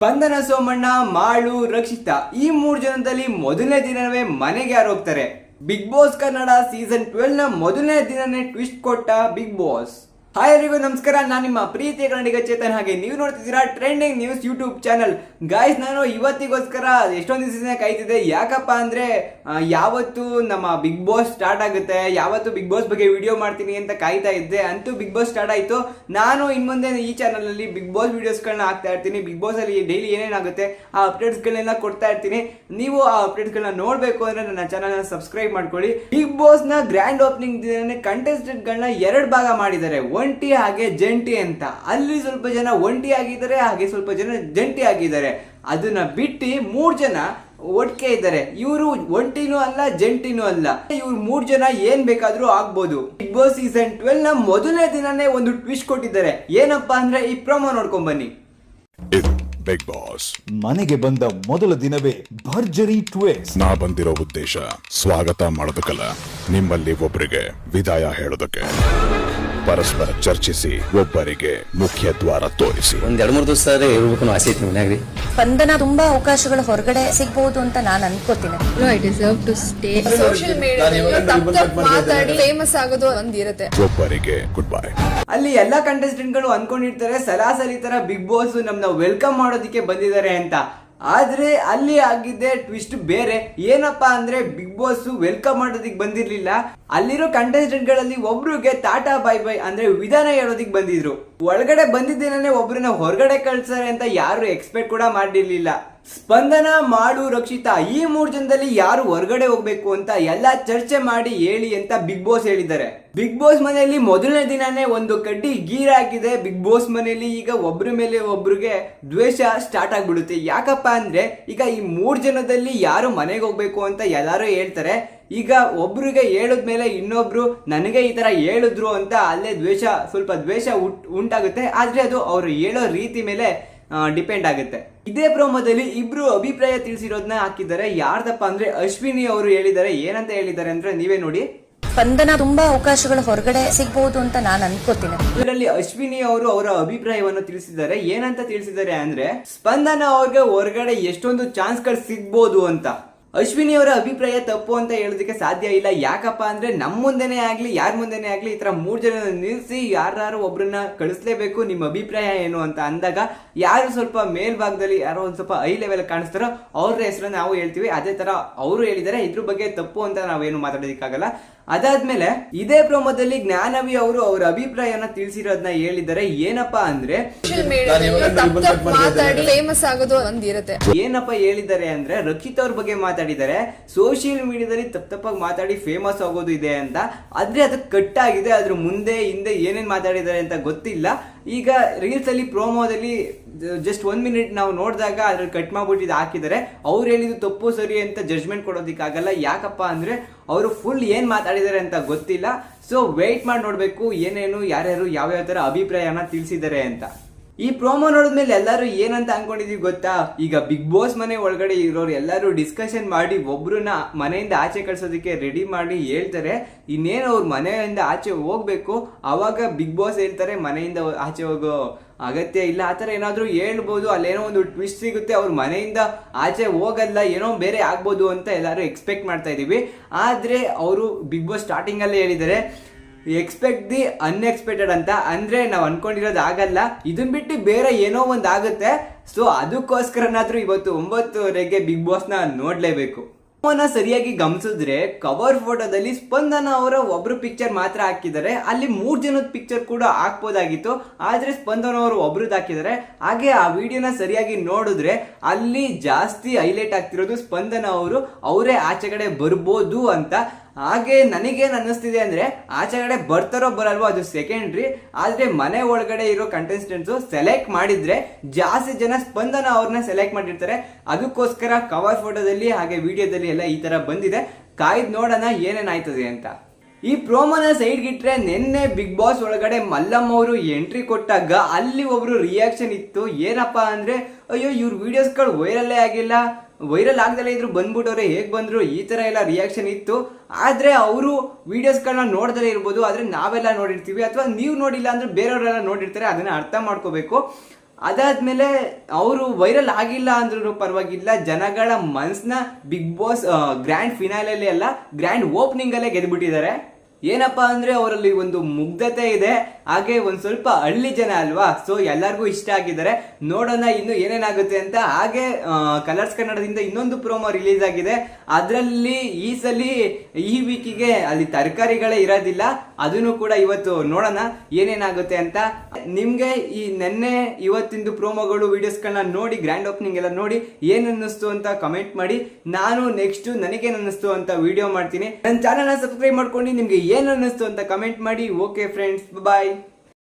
ಸ್ಪಂದನ ಸೋಮಣ್ಣ, ಮಾಳು, ರಕ್ಷಿತಾ ಈ ಮೂರು ಜನದಲ್ಲಿ ಮೊದಲನೇ ದಿನವೇ ಮನೆಗೆ ಯಾರು ಹೋಗ್ತಾರೆ? ಬಿಗ್ ಬಾಸ್ ಕನ್ನಡ ಸೀಸನ್ ಟ್ವೆಲ್ನ ಮೊದಲನೇ ದಿನನೇ ಟ್ವಿಸ್ಟ್ ಕೊಟ್ಟ ಬಿಗ್ ಬಾಸ್ ಹಾಯ್ ಎಲ್ರಿಗೂ ನಮಸ್ಕಾರ. ನಾನು ನಿಮ್ಮ ಪ್ರೀತಿಯ ಕನ್ನಡಿಗ ಚೇತನ್. ಹಾಗೆ ನೀವು ನೋಡ್ತಿದ್ದೀರಾ trending news YouTube channel guys ನಾನು ಇವತ್ತಿಗೋಸ್ಕರ ಎಷ್ಟೊಂದು ದಿವಸ ಕಾಯ್ತಿದ್ದೆ. ಯಾಕಪ್ಪ ಅಂದ್ರೆ ಯಾವತ್ತು ನಮ್ಮ ಬಿಗ್ ಬಾಸ್ ಸ್ಟಾರ್ಟ್ ಆಗುತ್ತೆ, ಯಾವತ್ತು ಬಿಗ್ ಬಾಸ್ ಬಗ್ಗೆ ವಿಡಿಯೋ ಮಾಡ್ತೀನಿ ಅಂತ ಕಾಯ್ತಾ ಇದ್ದೆ. ಅಂತೂ ಬಿಗ್ ಬಾಸ್ ಸ್ಟಾರ್ಟ್ ಆಯ್ತು. ನಾನು ಇನ್ ಮುಂದೆ ಈ ಚಾನಲಲ್ಲಿ ಬಿಗ್ ಬಾಸ್ ವಿಡಿಯೋಸ್ಗಳನ್ನ ಹಾಕ್ತಾ ಇರ್ತೀನಿ. ಬಿಗ್ ಬಾಸ್ ಅಲ್ಲಿ ಡೈಲಿ ಏನೇನಾಗುತ್ತೆ, ಆ ಅಪ್ಡೇಟ್ಸ್ಗಳನ್ನೆಲ್ಲ ಕೊಡ್ತಾ ಇರ್ತೀನಿ. ನೀವು ಆ ಅಪ್ಡೇಟ್ಸ್ಗಳನ್ನ ನೋಡಬೇಕು ಅಂದ್ರೆ ನನ್ನ ಚಾನಲ್ ಸಬ್ಸ್ಕ್ರೈಬ್ ಮಾಡ್ಕೊಳ್ಳಿ. ಬಿಗ್ ಬಾಸ್ನ ಗ್ರ್ಯಾಂಡ್ ಓಪನಿಂಗ್ ದಿನನೇ ಕಂಟೆಸ್ಟೆಂಟ್ಗಳನ್ನ ಗಳನ್ನ ಎರಡು ಭಾಗ ಮಾಡಿದ್ದಾರೆ. ಒಂಟಿ ಹಾಗೆ ಜಂಟಿ ಅಂತ. ಅಲ್ಲಿ ಸ್ವಲ್ಪ ಜನ ಒಂಟಿ ಆಗಿದ್ದಾರೆ ಹಾಗೆ ಸ್ವಲ್ಪ ಜನ ಜಂಟಿ ಆಗಿದ್ದಾರೆ. ಅದನ್ನ ಬಿಟ್ಟು ಮೂರ್ ಜನ ಒಟ್ಟಿಗೆ ಇದ್ದಾರೆ. ಇವರು ಒಂಟಿನೂ ಅಲ್ಲ ಜಂಟಿನೂ ಅಲ್ಲ. ಇವ್ರು ಮೂರ್ ಜನ ಏನ್ ಬೇಕಾದ್ರೂ ಆಗ್ಬೋದು. ಬಿಗ್ ಬಾಸ್ ಸೀಸನ್ ಟ್ವೆಲ್ನ ಮೊದಲನೇ ದಿನನೇ ಒಂದು ಟ್ವಿಸ್ಟ್ ಕೊಟ್ಟಿದ್ದಾರೆ. ಏನಪ್ಪಾ ಅಂದ್ರೆ ಈ ಪ್ರೊಮೋ ನೋಡ್ಕೊಂಡ್ ಬನ್ನಿ. ಇದು ಬಿಗ್ ಬಾಸ್ ಮನೆಗೆ ಬಂದ ಮೊದಲ ದಿನವೇ ಭರ್ಜರಿ ಟ್ವೇಸ್ ನಾ ಬಂದಿರೋ ಉದ್ದೇಶ ಸ್ವಾಗತ ಮಾಡೋದಕ್ಕಲ್ಲ ನಿಮ್ಮಲ್ಲಿ ಒಬ್ಬರಿಗೆ ವಿದಾಯ ಹೇಳೋದಕ್ಕೆ. ಪರಸ್ಪರ ಚರ್ಚಿಸಿ ಒಬ್ಬರಿಗೆ ಮುಖ್ಯ ದ್ವಾರ ತೋರಿಸಿ. ಒಂದ್ ಎರಡ್ ಮೂರ್ ದಿವಸ ಇರ್ಬೇಕು ಆಸೆ ಐತಿ ಮನ್ಯಾಗ್ರಿ. ಸ್ಪಂದನ ತುಂಬಾ ಅವಕಾಶಗಳು ಹೊರಗಡೆ ಸಿಗ್ಬಹುದು ಅಂತ ನಾನು ಅನ್ಕೋತೀನಿ. I deserve to stay social ಮೀಡಿಯಾದಲ್ಲಿ ತಪ್ಪು ತಪ್ಪು ಮಾತಾಡಿ ಫೇಮಸ್ ಆಗೋದು ಒಂದಿರುತ್ತೆ. ಒಬ್ಬರಿಗೆ ಗುಡ್ ಬೈ ಅಲ್ಲಿ ಎಲ್ಲಾ ಕಂಟೆಸ್ಟೆಂಟ್ಗಳು ಅನ್ಕೊಂಡಿರ್ತಾರೆ ಸರಾಸರಿ ತರ ಬಿಗ್ ಬಾಸ್ ನಮ್ನ ವೆಲ್ಕಮ್ ಮಾಡೋದಕ್ಕೆ ಬಂದಿದ್ದಾರೆ ಅಂತ. ಆದ್ರೆ ಅಲ್ಲಿ ಆಗಿದ್ದೆ ಟ್ವಿಸ್ಟ್ ಬೇರೆ. ಏನಪ್ಪಾ ಅಂದ್ರೆ ಬಿಗ್ ಬಾಸ್ ವೆಲ್ಕಮ್ ಮಾಡೋದಕ್ಕೆ ಬಂದಿರಲಿಲ್ಲ. ಅಲ್ಲಿರೋ ಕಂಟೆಸ್ಟೆಂಟ್ಗಳಲ್ಲಿ ಗಳಲ್ಲಿ ಒಬ್ರಿಗೆ ಟಾಟಾ ಬೈ ಬೈ ಅಂದ್ರೆ ವಿಧಾನ ಹೇಳೋದಿಕ್ ಬಂದಿದ್ರು. ಒಳಗಡೆ ಬಂದಿದ್ದೇನೆ ಒಬ್ಬರನ್ನ ಹೊರಗಡೆ ಕಳ್ಸಾರೆ ಅಂತ ಯಾರು ಎಕ್ಸ್ಪೆಕ್ಟ್ ಕೂಡ ಮಾಡಿರ್ಲಿಲ್ಲ ಸ್ಪಂದನ ಮಾಡು ರಕ್ಷಿತಾ, ಈ ಮೂರು ಜನದಲ್ಲಿ ಯಾರು ಹೊರಗಡೆ ಹೋಗ್ಬೇಕು ಅಂತ ಎಲ್ಲಾ ಚರ್ಚೆ ಮಾಡಿ ಹೇಳಿ ಅಂತ ಬಿಗ್ ಬಾಸ್ ಹೇಳಿದ್ದಾರೆ. ಬಿಗ್ ಬಾಸ್ ಮನೆಯಲ್ಲಿ ಮೊದಲನೇ ದಿನಾನೇ ಒಂದು ಕಡ್ಡಿ ಗೀರ್ ಹಾಕಿದೆ. ಬಿಗ್ ಬಾಸ್ ಮನೆಯಲ್ಲಿ ಈಗ ಒಬ್ರ ಮೇಲೆ ಒಬ್ರಿಗೆ ದ್ವೇಷ ಸ್ಟಾರ್ಟ್ ಆಗ್ಬಿಡುತ್ತೆ. ಯಾಕಪ್ಪ ಅಂದ್ರೆ ಈಗ ಈ ಮೂರು ಜನದಲ್ಲಿ ಯಾರು ಮನೆಗೆ ಹೋಗ್ಬೇಕು ಅಂತ ಎಲ್ಲಾರು ಹೇಳ್ತಾರೆ. ಈಗ ಒಬ್ರಿಗೆ ಹೇಳಿದ್ಮೇಲೆ ಇನ್ನೊಬ್ರು ನನಗೆ ಈ ತರ ಹೇಳಿದ್ರು ಅಂತ ಅಲ್ಲೇ ದ್ವೇಷ ಸ್ವಲ್ಪ ದ್ವೇಷ ಉಟ್ ಉಂಟಾಗುತ್ತೆ. ಆದ್ರೆ ಅದು ಅವ್ರು ಹೇಳೋ ರೀತಿ ಮೇಲೆ ಡಿಪೆಂಡ್ ಆಗುತ್ತೆ. ಇದೇ ಪ್ರೋಮೋದಲ್ಲಿ ಇಬ್ರು ಅಭಿಪ್ರಾಯ ತಿಳಿಸಿರೋದನ್ನ ಹಾಕಿದ್ದಾರೆ. ಯಾರ್ದಪ್ಪ ಅಂದ್ರೆ ಅಶ್ವಿನಿ ಅವರು ಹೇಳಿದ್ದಾರೆ. ಏನಂತ ಹೇಳಿದ್ದಾರೆ ಅಂದ್ರೆ ನೀವೇ ನೋಡಿ. ಸ್ಪಂದನ ತುಂಬಾ ಅವಕಾಶಗಳು ಹೊರಗಡೆ ಸಿಗ್ಬಹುದು ಅಂತ ನಾನು ಅನ್ಕೋತೀನಿ. ಇದರಲ್ಲಿ ಅಶ್ವಿನಿ ಅವರು ಅವರ ಅಭಿಪ್ರಾಯವನ್ನು ತಿಳಿಸಿದ್ದಾರೆ. ಏನಂತ ತಿಳಿಸಿದ್ದಾರೆ ಅಂದ್ರೆ ಸ್ಪಂದನ ಅವ್ರಿಗೆ ಹೊರಗಡೆ ಎಷ್ಟೊಂದು ಚಾನ್ಸ್ಗಳು ಸಿಗ್ಬೋದು ಅಂತ. ಅಶ್ವಿನಿ ಅವರ ಅಭಿಪ್ರಾಯ ತಪ್ಪು ಅಂತ ಹೇಳೋದಕ್ಕೆ ಸಾಧ್ಯ ಇಲ್ಲ. ಯಾಕಪ್ಪ ಅಂದ್ರೆ ನಮ್ಮ ಮುಂದೆನೇ ಆಗ್ಲಿ, ಯಾರ ಮುಂದೆನೇ ಆಗ್ಲಿ ಈ ತರ ಮೂರ್ ಜನ ನಿಲ್ಸಿ ಯಾರು ಒಬ್ಬರನ್ನ ಕಳಿಸ್ಲೇಬೇಕು ನಿಮ್ಮ ಅಭಿಪ್ರಾಯ ಏನು ಅಂತ ಅಂದಾಗ ಯಾರು ಸ್ವಲ್ಪ ಮೇಲ್ಭಾಗದಲ್ಲಿ ಯಾರೋ ಒಂದ್ ಸ್ವಲ್ಪ ಐ ಲೆವೆಲ್ ಕಾಣಿಸ್ತಾರೋ ಅವ್ರ ಹೆಸರನ್ನ ನಾವು ಹೇಳ್ತೀವಿ. ಅದೇ ತರ ಅವರು ಹೇಳಿದ್ದಾರೆ. ಇದ್ರ ಬಗ್ಗೆ ತಪ್ಪು ಅಂತ ನಾವೇನು ಮಾತಾಡೋದಕ್ಕಾಗಲ್ಲ. ಅದಾದ್ಮೇಲೆ ಇದೇ ಪ್ರೋಮೋದಲ್ಲಿ ಜ್ಞಾನವಿ ಅವರು ಅವರ ಅಭಿಪ್ರಾಯನ ತಿಳಿಸಿರೋದನ್ನ ಹೇಳಿದರೆ ಏನಪ್ಪಾ ಅಂದ್ರೆ ಫೇಮಸ್ ಆಗೋದು ಒಂದಿರುತ್ತೆ ಏನಪ್ಪ ಹೇಳಿದ್ದಾರೆ ಅಂದ್ರೆ ರಕ್ಷಿತ್ ಅವ್ರ ಬಗ್ಗೆ ಮಾತಾಡಿದ್ದಾರೆ ಸೋಷಿಯಲ್ ಮೀಡಿಯಾದಲ್ಲಿ ತಪ್ಪ ತಪ್ಪಾಗಿ ಮಾತಾಡಿ ಫೇಮಸ್ ಆಗೋದು ಇದೆ ಅಂತ. ಆದ್ರೆ ಅದು ಕಟ್ ಆಗಿದೆ ಅದ್ರ ಮುಂದೆ ಹಿಂದೆ ಏನೇನ್ ಮಾತಾಡಿದ್ದಾರೆ ಅಂತ ಗೊತ್ತಿಲ್ಲ. ಈಗ ರೀಲ್ಸ್ ಅಲ್ಲಿ ಪ್ರೋಮೋದಲ್ಲಿ ಜಸ್ಟ್ ಒಂದು ಮಿನಿಟ್ ನಾವು ನೋಡಿದಾಗ ಅದ್ರಲ್ಲಿ ಕಟ್ ಮಾಡ್ಬಿಟ್ಟಿದ್ದು ಹಾಕಿದ್ದಾರೆ ಅವ್ರು ಹೇಳಿದ್ದು ತಪ್ಪು, ಸರಿ ಅಂತ ಜಜ್ಮೆಂಟ್ ಕೊಡೋದಕ್ಕಾಗಲ್ಲ. ಯಾಕಪ್ಪ ಅಂದ್ರೆ ಅವರು ಫುಲ್ ಏನು ಮಾತಾಡಿದ್ದಾರೆ ಅಂತ ಗೊತ್ತಿಲ್ಲ. ಸೊ ವೆಯ್ಟ್ ಮಾಡಿ ನೋಡಬೇಕು ಏನೇನು, ಯಾರ್ಯಾರು, ಯಾವ್ಯಾವ ತರ ಅಭಿಪ್ರಾಯನ ತಿಳಿಸಿದ್ದಾರೆ ಅಂತ. ಈ ಪ್ರೋಮೋ ನೋಡಿದ್ಮೇಲೆ ಎಲ್ಲರೂ ಏನಂತ ಅನ್ಕೊಂಡಿದೀವಿ ಗೊತ್ತಾ? ಈಗ ಬಿಗ್ ಬಾಸ್ ಮನೆ ಒಳಗಡೆ ಇರೋರು ಎಲ್ಲರೂ ಡಿಸ್ಕಷನ್ ಮಾಡಿ ಒಬ್ರನ್ನ ಮನೆಯಿಂದ ಆಚೆ ಕಳ್ಸೋದಕ್ಕೆ ರೆಡಿ ಮಾಡಿ ಹೇಳ್ತಾರೆ. ಇನ್ನೇನು ಅವ್ರ ಮನೆಯಿಂದ ಆಚೆ ಹೋಗ್ಬೇಕು. ಅವಾಗ ಬಿಗ್ ಬಾಸ್ ಹೇಳ್ತಾರೆ, ಮನೆಯಿಂದ ಆಚೆ ಹೋಗೋ ಅಗತ್ಯ ಇಲ್ಲ. ಆ ಥರ ಏನಾದರೂ ಹೇಳ್ಬೋದು. ಅಲ್ಲೇನೋ ಒಂದು ಟ್ವಿಸ್ಟ್ ಸಿಗುತ್ತೆ. ಅವ್ರ ಮನೆಯಿಂದ ಆಚೆ ಹೋಗಲ್ಲ, ಏನೋ ಬೇರೆ ಆಗ್ಬೋದು ಅಂತ ಎಲ್ಲರೂ ಎಕ್ಸ್ಪೆಕ್ಟ್ ಮಾಡ್ತಾ ಇದೀವಿ. ಆದ್ರೆ ಅವರು ಬಿಗ್ ಬಾಸ್ ಸ್ಟಾರ್ಟಿಂಗ್ ಅಲ್ಲೇ ಹೇಳಿದ್ದಾರೆ. ಎಕ್ಸ್ಪೆಕ್ಟ್ ದಿ ಅನ್ಎಕ್ಸ್ಪೆಕ್ಟೆಡ್ ಅಂತ. ಅಂದ್ರೆ ನಾವು ಅನ್ಕೊಂಡಿರೋದು ಆಗಲ್ಲ. ಇದನ್ ಬಿಟ್ಟು ಬೇರೆ ಏನೋ ಒಂದು ಆಗುತ್ತೆ. ಸೊ ಅದಕ್ಕೋಸ್ಕರನಾದ್ರೂ ಇವತ್ತು ಒಂಬತ್ತುವರೆಗೆ ಬಿಗ್ ಬಾಸ್ನ ನೋಡ್ಲೇಬೇಕು. ನ ಸರಿಯಾಗಿ ಗಮನಿಸಿದ್ರೆ ಕವರ್ ಫೋಟೋದಲ್ಲಿ ಸ್ಪಂದನ ಅವರ ಒಬ್ರು ಪಿಕ್ಚರ್ ಮಾತ್ರ ಹಾಕಿದ್ದಾರೆ. ಅಲ್ಲಿ ಮೂರ್ ಜನದ ಪಿಕ್ಚರ್ ಕೂಡ ಹಾಕ್ಬೋದಾಗಿತ್ತು. ಆದ್ರೆ ಸ್ಪಂದನ ಅವರು ಒಬ್ರದ್ದು ಹಾಕಿದ್ದಾರೆ. ಹಾಗೆ ಆ ವಿಡಿಯೋನ ಸರಿಯಾಗಿ ನೋಡಿದ್ರೆ ಅಲ್ಲಿ ಜಾಸ್ತಿ ಹೈಲೈಟ್ ಆಗ್ತಿರೋದು ಸ್ಪಂದನ ಅವರು. ಅವರೇ ಆಚೆ ಕಡೆ ಬರ್ಬೋದು ಅಂತ. ಹಾಗೆ ನನಗೇನು ಅನ್ನಿಸ್ತಿದೆ ಅಂದರೆ ಆಚೆ ಕಡೆ ಬರ್ತಾರೋ ಬರಲ್ವೋ ಅದು ಸೆಕೆಂಡ್ರಿ ಆದರೆ ಮನೆ ಒಳಗಡೆ ಇರೋ ಕಂಟೆಸ್ಟೆಂಟ್ಸು ಸೆಲೆಕ್ಟ್ ಮಾಡಿದರೆ ಜಾಸ್ತಿ ಜನ ಸ್ಪಂದನ ಅವ್ರನ್ನ ಸೆಲೆಕ್ಟ್ ಮಾಡಿರ್ತಾರೆ. ಅದಕ್ಕೋಸ್ಕರ ಕವರ್ ಫೋಟೋದಲ್ಲಿ ಹಾಗೆ ವಿಡಿಯೋದಲ್ಲಿ ಎಲ್ಲ ಈ ಥರ ಬಂದಿದೆ. ಕಾಯ್ದು ನೋಡೋಣ ಏನೇನಾಯ್ತದೆ ಅಂತ. ಈ ಪ್ರೋಮೋನ ಸೈಡ್ ಇಟ್ರೆ ನಿನ್ನೆ ಬಿಗ್ ಬಾಸ್ ಒಳಗಡೆ ಮಲ್ಲಮ್ಮ ಅವರು ಎಂಟ್ರಿ ಕೊಟ್ಟಾಗ ಅಲ್ಲಿ ಒಬ್ರು ರಿಯಾಕ್ಷನ್ ಇತ್ತು. ಏನಪ್ಪಾ ಅಂದ್ರೆ, ಅಯ್ಯೋ ಇವ್ರ ವಿಡಿಯೋಸ್ಗಳು ವೈರಲ್ಲೇ ಆಗಿಲ್ಲ. ವೈರಲ್ ಆಗ್ದಲೇ ಇದ್ರು, ಬಂದ್ಬಿಟ್ಟವ್ರೆ, ಹೇಗೆ ಬಂದ್ರು, ಈ ತರ ಎಲ್ಲ ರಿಯಾಕ್ಷನ್ ಇತ್ತು. ಆದ್ರೆ ಅವರು ವಿಡಿಯೋಸ್ಗಳನ್ನ ನೋಡ್ದಲೇ ಇರ್ಬೋದು, ಆದ್ರೆ ನಾವೆಲ್ಲ ನೋಡಿರ್ತೀವಿ, ಅಥವಾ ನೀವು ನೋಡಿಲ್ಲ ಅಂದ್ರೆ ಬೇರೆಯವರೆಲ್ಲ ನೋಡಿರ್ತಾರೆ, ಅದನ್ನ ಅರ್ಥ ಮಾಡ್ಕೋಬೇಕು. ಅದಾದ್ಮೇಲೆ ಅವರು ವೈರಲ್ ಆಗಿಲ್ಲ ಅಂದ್ರೂ ಪರವಾಗಿಲ್ಲ, ಜನಗಳ ಮನ್ಸ್ನ ಬಿಗ್ ಬಾಸ್ ಗ್ರ್ಯಾಂಡ್ ಫಿನಾಲಲ್ಲಿ ಅಲ್ಲ ಗ್ರ್ಯಾಂಡ್ ಓಪನಿಂಗ್ ಅಲ್ಲೇ ಗೆದ್ಬಿಟ್ಟಿದ್ದಾರೆ. ಏನಪ್ಪಾ ಅಂದ್ರೆ ಅವರಲ್ಲಿ ಒಂದು ಮುಗ್ಧತೆ ಇದೆ. ಹಾಗೆ ಒಂದ್ ಸ್ವಲ್ಪ ಹಳ್ಳಿ ಜನ ಅಲ್ವಾ? ಸೊ ಎಲ್ಲರಿಗೂ ಇಷ್ಟ ಆಗಿದ್ದಾರೆ. ನೋಡೋಣ ಇನ್ನು ಏನೇನಾಗುತ್ತೆ ಅಂತ. ಹಾಗೆ ಕಲರ್ಸ್ ಕನ್ನಡದಿಂದ ಇನ್ನೊಂದು ಪ್ರೋಮೋ ರಿಲೀಸ್ ಆಗಿದೆ. ಅದರಲ್ಲಿ ಈ ಸಲ ಈ ವೀಕಿಗೆ ಅಲ್ಲಿ ತರಕಾರಿಗಳೇ ಇರೋದಿಲ್ಲ. ಅದನ್ನು ಕೂಡ ಇವತ್ತು ನೋಡೋಣ ಏನೇನಾಗುತ್ತೆ ಅಂತ. ನಿಮ್ಗೆ ಈ ನೆನ್ನೆ ಇವತ್ತಿಂದು ಪ್ರೋಮೋಗಳು ವಿಡಿಯೋಸ್ಗಳನ್ನ ನೋಡಿ ಗ್ರ್ಯಾಂಡ್ ಓಪನಿಂಗ್ ಎಲ್ಲ ನೋಡಿ ಏನನ್ನಿಸ್ತು ಅಂತ ಕಮೆಂಟ್ ಮಾಡಿ. ನಾನು ನೆಕ್ಸ್ಟ್ ನನಗೇನು ಅನ್ನಿಸ್ತು ಅಂತ ವಿಡಿಯೋ ಮಾಡ್ತೀನಿ. ನನ್ನ ಚಾನಲ್ನ ಸಬ್ಸ್ಕ್ರೈಬ್ ಮಾಡ್ಕೊಂಡು ನಿಮ್ಗೆ ಏನ್ ಅನ್ನಿಸ್ತು ಅಂತ ಕಮೆಂಟ್ ಮಾಡಿ. Okay friends bye